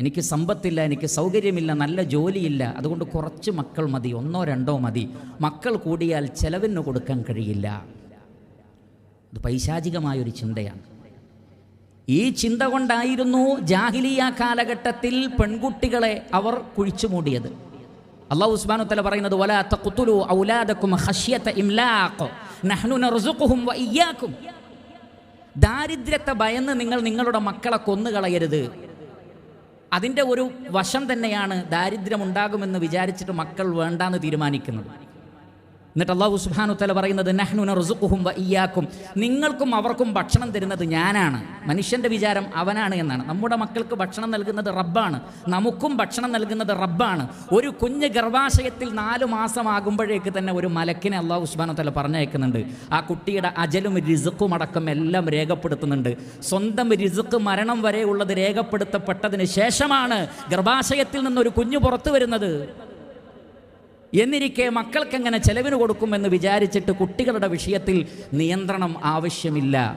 എനിക്ക് സമ്പത്തില്ല എനിക്ക് സൗകര്യമില്ല നല്ല ജോലിയില്ല അതുകൊണ്ട് കുറച്ച് മക്കൾ മതി ഒന്നോ രണ്ടോ മതി. മക്കൾ കൂടിയാൽ ചെലവിന് കൊടുക്കാൻ കഴിയില്ല. ഇത് പൈശാചികമായൊരു ചിന്തയാണ്. ഈ ചിന്ത കൊണ്ടായിരുന്നു ജാഹിലിയ കാലഘട്ടത്തിൽ പെൺകുട്ടികളെ അവർ കുഴിച്ചു മൂടിയത്. അള്ളാഹു ഉസ്മാനു തല പറയുന്നത് വല തഖ്തുലു ഔലാദക്കും ഖശ്യത ഇംലാഖ് നഹ്നു നർസുഖുഹും ദാരിദ്ര്യത്തെ ഭയന്ന് നിങ്ങൾ നിങ്ങളുടെ മക്കളെ കൊന്നുകളയരുത്. അതിന്റെ ഒരു വശം തന്നെയാണ് ദാരിദ്ര്യമുണ്ടാകുമെന്ന് വിചാരിച്ചിട്ട് മക്കൾ വേണ്ടാന്ന് തീരുമാനിക്കുന്നത്. എന്നിട്ട് അള്ളാഹു സുബ്ഹാനഹു തല പറയുന്നത് നഹ്നുന റുസുഖുഹും വ നിങ്ങൾക്കും അവർക്കും ഭക്ഷണം തരുന്നത് ഞാനാണ്. മനുഷ്യന്റെ വിചാരം അവനാണ് എന്നാണ്. നമ്മുടെ മക്കൾക്ക് ഭക്ഷണം നൽകുന്നത് റബ്ബാണ്. നമുക്കും ഭക്ഷണം നൽകുന്നത് റബ്ബാണ്. ഒരു കുഞ്ഞ് ഗർഭാശയത്തിൽ നാലു മാസമാകുമ്പോഴേക്ക് തന്നെ ഒരു മലക്കിനെ അള്ളാഹു സുബ്ഹാനഹു തല പറഞ്ഞയക്കുന്നുണ്ട്. ആ കുട്ടിയുടെ അജലും രിസുക്കും അടക്കം എല്ലാം രേഖപ്പെടുത്തുന്നുണ്ട്. സ്വന്തം രിസുക്ക് മരണം വരെ ഉള്ളത് രേഖപ്പെടുത്തപ്പെട്ടതിന് ശേഷമാണ് ഗർഭാശയത്തിൽ നിന്നൊരു കുഞ്ഞു പുറത്തു വരുന്നത്. എന്നിരിക്കെ മക്കൾക്ക് എങ്ങനെ ചെലവിന് കൊടുക്കുമെന്ന് വിചാരിച്ചിട്ട് കുട്ടികളുടെ വിഷയത്തിൽ നിയന്ത്രണം ആവശ്യമില്ല.